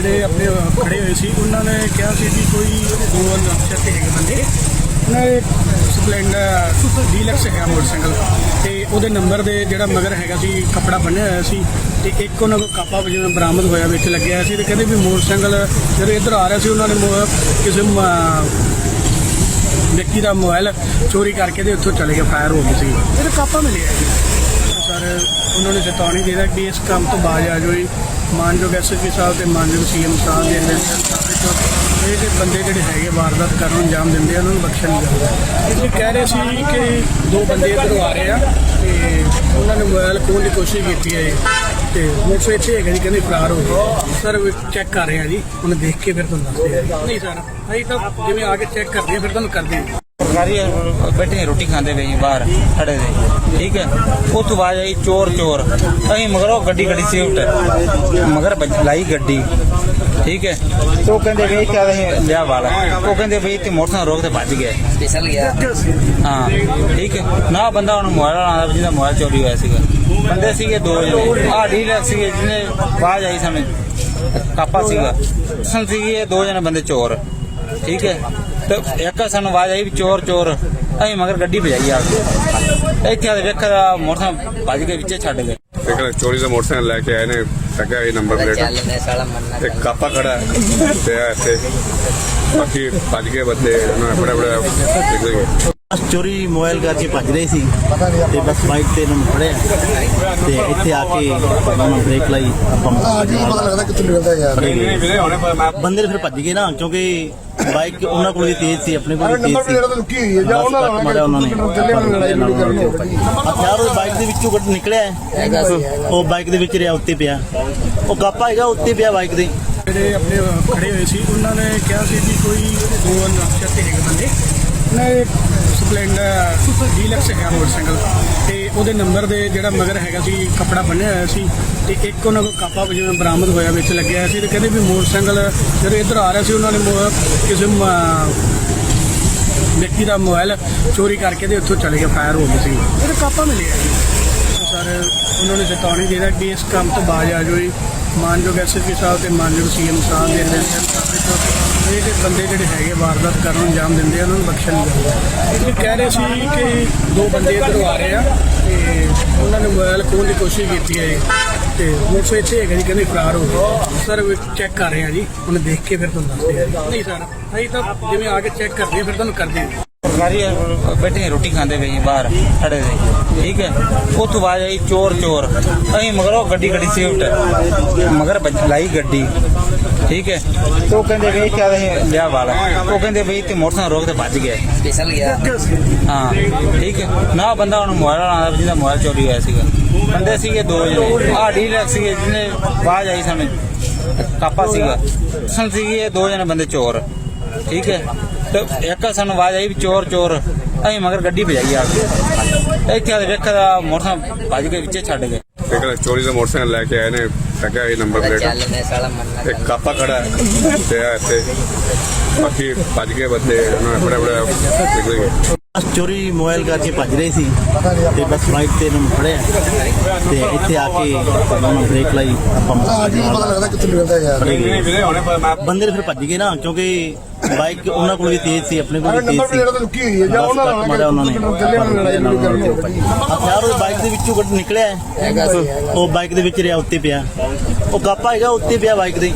ਜਿਹੜੇ ਆਪਣੇ ਖੜੇ ਹੋਏ ਸੀ, ਉਹਨਾਂ ਨੇ ਕਿਹਾ ਸੀ ਕਿ ਕੋਈ ਦੋ ਅਨਸ਼ਰ ਤੇ ਹੈਗੇ ਬੰਦੇ। ਉਹਨਾਂ ਨੇ ਸਪਲੈਂਡਰ, ਡੀਲਕਸ ਹੈਗਾ ਮੋਟਰਸਾਈਕਲ। ਤੇ ਉਹਦੇ ਨੰਬਰ ਦੇ ਜਿਹੜਾ ਮਗਰ ਹੈਗਾ ਸੀ ਕੱਪੜਾ ਬੰਨਿਆ ਹੋਇਆ ਸੀ, ਤੇ ਇੱਕ ਉਹਨਾਂ ਕੋਲ ਕਾਪਾ ਜਿਵੇਂ ਬਰਾਮਦ ਹੋਇਆ, ਵਿੱਚ ਲੱਗਿਆ ਹੋਇਆ ਸੀ, ਤੇ ਕਹਿੰਦੇ ਵੀ ਮੋਟਰਸਾਈਕਲ ਜਦੋਂ ਇੱਧਰ ਆ ਰਿਹਾ ਸੀ, ਉਹਨਾਂ ਨੇ ਮੋ- ਕਿਸੇ ਵਿਅਕਤੀ ਦਾ ਮੋਬਾਈਲ ਚੋਰੀ ਕਰਕੇ ਤੇ ਉੱਥੋਂ ਚਲੇ ਗਏ, ਫਾਇਰ ਹੋ ਗਈ ਸੀ। ਇਹਦਾ ਕਾਪਾ ਮਿਲਿਆ ਸਰ, ਉਹਨਾਂ ਨੇ ਚੇਤਾਵਨੀ ਦੇ ਦਿੱਤੀ ਵੀ ਇਸ ਕੰਮ ਤੋਂ ਬਾਜ਼ ਆ ਜਾਓ ਮਾਨਯੋਗ ਐਸਐਸਪੀ ਸਾਹਿਬ ਤੇ ਮਾਨਯੋਗ ਸੀਐਮ ਸਾਹਿਬ ਦੇ ਇਹ ਜਿਹੜੇ ਬੰਦੇ ਜਿਹੜੇ ਹੈਗੇ ਵਾਰਦਾਤ ਕਰਨ ਨੂੰ ਅੰਜਾਮ ਦਿੰਦੇ ਆ, ਉਹਨਾਂ ਨੂੰ ਬਖਸ਼ਣ ਨਹੀਂ ਜਾਂਦਾ। ਇਸ ਲਈ ਕਹਿ ਰਹੇ ਸੀ ਕਿ ਦੋ ਬੰਦੇ ਇੱਧਰੋਂ ਆ ਰਹੇ ਆ ਤੇ ਉਹਨਾਂ ਨੇ ਮੋਬਾਈਲ ਖੋਹਣ ਦੀ ਕੋਸ਼ਿਸ਼ ਕੀਤੀ ਹੈ ਜੀ। ਤੇ ਮੋਟਰਸਾਈਕਲ ਇੱਥੇ ਹੈਗਾ ਜੀ, ਕਹਿੰਦੇ ਫਰਾਰ ਹੋ ਗਏ। ਸਰ ਚੈੱਕ ਕਰ ਰਹੇ ਆ ਜੀ। ਉਹਨੇ ਦੇਖ ਕੇ ਫਿਰ ਤੁਹਾਨੂੰ ਦੱਸਦੇ ਆ ਨਹੀਂ, ਸਰ, ਅਸੀਂ ਤਾਂ ਜਿਵੇਂ ਆ ਕੇ ਚੈੱਕ ਕਰਦੇ ਆ, ਫਿਰ ਤੁਹਾਨੂੰ ਕਰਦੇ ਆ ਸਰਕਾਰੀ ਬੈਠੇ ਰੋਟੀ ਖਾਂਦੇ ਪਏ ਸੀ ਬਾਹਰ ਖੜੇ ਦੇ ਠੀਕ ਹੈ? ਉੱਥੋਂ ਆਵਾਜ਼ ਆਈ ਚੋਰ ਚੋਰ। ਅਸੀਂ ਮਗਰੋਂ ਗੱਡੀ ਖੜੀ ਸਵਿਫਟ ਮਗਰ ਲਾਈ ਗੱਡੀ। ਠੀਕ ਹੈ? ਤੇ ਉਹ ਕਹਿੰਦੇ ਵੀ ਇੱਥੇ ਅਸੀਂ ਲਿਆ ਵਾਲਾ। ਉਹ ਕਹਿੰਦੇ ਵੀ ਇੱਥੇ ਮੋਟਰਸਾਈਕਲ ਰੋਕ ਤੇ ਭੱਜ ਗਿਆ। ਫਿਸਲ ਗਿਆ। ਹਾਂ। ਠੀਕ ਹੈ? ਨਾ ਬੰਦਾ ਉਹਨੂੰ ਮੋਬਾਈਲ ਆਉਂਦਾ ਜਿਹਦਾ ਮੋਬਾਈਲ ਚੋਰੀ ਹੋਇਆ ਸੀਗਾ। ਬੰਦੇ ਸੀਗੇ ਦੋ ਜਣੇ। ਆਹ ਡੀਲਰ ਸੀਗੇ ਜਿਹਨੇ ਆਵਾਜ਼ ਆਈ ਸਾਨੂੰ ਕਾਪਾ ਸੀਗਾ। ਸਨ ਸੀਗੇ ਦੋ ਜਣੇ ਬੰਦੇ ਚੋਰ। ਠੀਕ ਹੈ? ਤੇ ਇੱਕ ਸਾਨੂੰ ਆਵਾਜ਼ ਆਈ ਵੀ ਚੋਰ ਚੋਰ। ਅਸੀਂ ਮਗਰ ਗੱਡੀ ਭਜਾਈ ਆ। ਕੇ ਇੱਥੇ ਆ ਕੇ ਵੇਖਿਆ ਮੋਟਰਸਾਈਕਲ ਭੱਜ ਕੇ ਵਿੱਚੇ ਛੱਡ ਗਏ। ਇੱਕ ਚੋਰੀ ਦਾ ਮੋਟਰਸਾਈਕਲ ਲੈ ਕੇ ਆਏ ਨੇ। ਟੱਕਿਆ ਇਹ ਨੰਬਰ ਪਲੇਟ। ਚੱਲ ਮੈਂ ਸਾਲਾ ਮੰਨਣਾ ਇੱਕ ਕਾਪਾ ਖੜਾ ਹੈ। ਤੇ ਆ ਇੱਥੇ। ਬਾਕੀ ਭੱਜ ਗਏ ਬੰਦੇ। ਉਹਨਾਂ ਬੜਾ ਬੜਾ ਗਏ। ਬਸ ਚੋਰੀ ਮੋਬਾਈਲ ਕਰਕੇ ਭੱਜ ਰਹੇ ਸੀ। ਤੇ ਬਸ ਬਾਈਕ ਤੇ ਨੂੰ ਫੜਿਆ। ਤੇ ਇੱਥੇ ਆ ਕੇ ਉਹਨਾਂ ਬ੍ਰੇਕ ਲਾਈ। ਆਪਾਂ ਪਤਾ ਲੱਗਦਾ ਕਿੱਥੋਂ ਨਿਕਲਦਾ ਯਾਰ। ਬੰਦੇ ਨੇ ਫਿਰ ਭੱਜ ਗਏ ਨਾ ਕਿਉਂਕਿ ਬਾਈਕ ਉਹਨਾਂ ਕੋਲ ਵੀ ਤੇਜ਼ ਸੀ ਆਪਣੇ ਕੋਲ ਵੀ ਤੇਜ਼ ਸੀ। ਲੁਕੀ ਹੋਈ ਹੈ ਜਾਂ ਉਹਨਾਂ ਕੱਟ ਮਾਰਿਆ ਉਹਨਾਂ ਨੇ ਹਥਿਆਰ ਉਹ ਬਾਈਕ ਦੇ ਵਿੱਚੋਂ ਕੱਢ ਨਿਕਲਿਆ ਹੈ। ਉਹ ਬਾਈਕ ਦੇ ਵਿੱਚ ਰਿਹਾ ਉੱਤੇ ਪਿਆ। ਉਹ ਕਾਪਾ ਹੈਗਾ ਉੱਤੇ ਪਿਆ ਬਾਈਕ ਦੇ। ਜਿਹੜੇ ਆਪਣੇ ਖੜੇ ਹੋਏ ਸੀ ਉਹਨਾਂ ਨੇ ਕਿਹਾ ਸੀ ਕਿ ਕੋਈ ਦੋ ਅਨਸ਼ਰ ਤੇ ਹੈਗੇ ਬੰਦੇ। ਨੇ ਸਪਲੈਂਡਰ ਡੀਲਕਸ ਹੈਗਾ ਮੋਟਰਸਾਈਕਲ ਤੇ ਉਹਦੇ ਨੰਬਰ ਦੇ ਜਿਹੜਾ ਮਗਰ ਹੈਗਾ ਸੀ ਕੱਪੜਾ ਬੰਨਿਆ ਹੋਇਆ ਸੀ ਤੇ ਇੱਕ ਉਹਨਾਂ ਕੋਲ ਕਾਪਾ ਜਿਵੇਂ ਬਰਾਮਦ ਹੋਇਆ ਵਿੱਚ ਲੱਗਿਆ ਸੀ ਤੇ ਕਹਿੰਦੇ ਵੀ ਮੋਟਰਸਾਈਕਲ ਜਦੋਂ ਇੱਧਰ ਆ ਰਿਹਾ ਸੀ ਉਹਨਾਂ ਨੇ ਕਿਸੇ ਵਿਅਕਤੀ ਦਾ ਮੋਬਾਈਲ ਚੋਰੀ ਕਰਕੇ ਤੇ ਉੱਥੋਂ ਚਲੇ ਗਏ ਫਾਇਰ ਹੋ ਗਈ ਸੀ। ਇਹਦਾ ਕਾਪਾ ਮਿਲਿਆ ਜੀ। ਸਰ ਉਹਨਾਂ ਨੇ ਚੇਤਾਵਨੀ ਦੇ ਦਿੱਤੀ ਵੀ ਇਸ ਕੰਮ ਤੋਂ ਬਾਜ਼ ਆ ਜਾਓ ਜੀ। ਮਾਨਯੋਗ ਐਸਐਸਪੀ ਸਾਹਿਬ ਤੇ ਮਾਨਯੋਗ ਸੀਐਮ ਸਾਹਿਬ ਦੇ ਨਿਰਦੇਸ਼ ਇਹ ਬੰਦੇ ਜਿਹੜੇ ਹੈਗੇ ਵਾਰਦਾਤ ਕਰਨ ਨੂੰ ਅੰਜਾਮ ਦਿੰਦੇ ਆ, ਉਹਨਾਂ ਨੂੰ ਬਖਸ਼ਣ ਨਹੀਂ ਜਾਂਦਾ। ਇਸ ਕਹਿ ਰਹੇ ਸੀ ਕਿ ਦੋ ਬੰਦੇ ਇੱਧਰੋਂ ਆ ਰਹੇ ਆ ਤੇ ਉਹਨਾਂ ਨੇ ਮੋਬਾਈਲ ਖੋਹਣ ਦੀ ਕੋਸ਼ਿਸ਼ ਕੀਤੀ ਹੈ ਜੀ। ਤੇ ਮੋਟਰਸਾਈਕਲ ਇੱਥੇ ਹੈਗਾ ਜੀ, ਕਹਿੰਦੇ ਫਰਾਰ ਹੋ ਗਏ। ਸਰ ਚੈੱਕ ਕਰ ਰਹੇ ਆ ਜੀ, ਉਹਨੇ ਦੇਖ ਕੇ ਫਿਰ ਤੁਹਾਨੂੰ ਦੱਸਦੇ ਆ ਨਹੀਂ, ਸਰ ਨਹੀਂ ਤਾਂ ਜਿਵੇਂ ਆ ਕੇ ਚੈੱਕ ਕਰਦੇ ਆ, ਫਿਰ ਤੁਹਾਨੂੰ ਕਰਦੇ ਆ ਸਰਕਾਰੀ ਬੈਠੇ ਰੋਟੀ ਖਾਂਦੇ ਪਏ ਸੀ ਬਾਹਰ ਖੜੇ ਦੇ ਠੀਕ ਹੈ? ਉੱਥੋਂ ਆਵਾਜ਼ ਆਈ ਚੋਰ ਚੋਰ। ਅਸੀਂ ਮਗਰੋਂ ਗੱਡੀ ਖੜੀ ਸਵਿਫਟ ਮਗਰ ਲਾਈ ਗੱਡੀ। ਠੀਕ ਹੈ? ਤੇ ਉਹ ਕਹਿੰਦੇ ਵੀ ਇੱਥੇ ਅਸੀਂ ਲਿਆ ਵਾਲਾ। ਉਹ ਕਹਿੰਦੇ ਵੀ ਇੱਥੇ ਮੋਟਰਸਾਈਕਲ ਰੋਕ ਤੇ ਭੱਜ ਗਿਆ। ਫਿਸਲ ਗਿਆ। ਹਾਂ ਠੀਕ ਹੈ? ਨਾ ਬੰਦਾ ਉਹਨੂੰ ਮੋਬਾਈਲ ਆਉਂਦਾ ਜਿਹਦਾ ਮੋਬਾਈਲ ਚੋਰੀ ਹੋਇਆ ਸੀਗਾ। ਬੰਦੇ ਸੀਗੇ ਦੋ ਜਣੇ। ਆਹ ਡੀਲਰ ਸੀਗੇ ਜਿਹਨੇ ਆਵਾਜ਼ ਆਈ ਸਾਨੂੰ ਕਾਪਾ ਸੀਗਾ। ਸਨ ਸੀਗੇ ਦੋ ਜਣੇ ਬੰਦੇ ਚੋਰ। ਠੀਕ ਹੈ? ਤੇ ਇੱਕ ਸਾਨੂੰ ਆਵਾਜ਼ ਆਈ ਵੀ ਚੋਰ ਚੋਰ। ਅਸੀਂ ਮਗਰ ਗੱਡੀ ਭਜਾਈ ਆ ਕੇ। ਇੱਥੇ ਆ ਕੇ ਵੇਖਿਆ ਮੋਟਰਸਾਈਕਲ ਭੱਜ ਕੇ ਵਿੱਚੇ ਛੱਡ ਗਏ। ਇੱਕ ਚੋਰੀ ਦਾ ਮੋਟਰਸਾਈਕਲ ਲੈ ਕੇ ਆਏ ਨੇ। ਟੱਕਿਆ ਇਹ ਨੰਬਰ ਪਲੇਟ। ਚੱਲ ਮੈਂ ਸਾਲਾ ਮੰਨਣਾ ਇੱਕ ਕਾਪਾ ਖੜਾ ਹੈ। ਤੇ ਆ ਇੱਥੇ। ਬਾਕੀ ਭੱਜ ਗਏ ਬੰਦੇ। ਉਹਨਾਂ ਨੇ ਬੜਾ ਬੜਾ ਨਿਕਲ ਗਏ। ਚੋਰੀ ਮੋਬਾਈਲ ਕਰਕੇ ਭੱਜ ਰਹੇ ਸੀ। ਤੇ ਬਸ ਬਾਈਕ ਤੇ ਨੂੰ ਫੜਿਆ। ਤੇ ਇੱਥੇ ਆ ਕੇ ਉਹਨਾਂ ਨੂੰ ਬ੍ਰੇਕ ਲਾਈ। ਆਪਾਂ ਪਤਾ ਲੱਗਦਾ ਕਿੱਥੋਂ ਯਾਰ। ਬੰਦੇ ਨੇ ਫਿਰ ਭੱਜ ਗਏ ਨਾ ਕਿਉਂਕਿ ਬਾਈਕ ਉਹਨਾਂ ਕੋਲ ਵੀ ਤੇਜ਼ ਸੀ ਆਪਣੇ ਕੋਲ ਵੀ ਨੰਬਰ ਤੇਜ਼ ਸੀ। ਤਾਂ ਲੁਕੀ ਹੋਈ ਹੈ ਜਾਂ ਉਹਨਾਂ ਮਾਰਿਆ ਉਹਨਾਂ ਨੇ। ਹਥਿਆਰ ਉਹ ਬਾਈਕ ਦੇ ਵਿੱਚੋਂ ਕੱਢ ਨਿਕਲਿਆ ਉਹ ਬਾਈਕ ਦੇ ਵਿੱਚ ਰਿਹਾ ਉੱਤੇ ਪਿਆ। ਉਹ ਕਾਪਾ ਹੈਗਾ ਉੱਤੇ ਪਿਆ ਬਾਈਕ ਦੇ।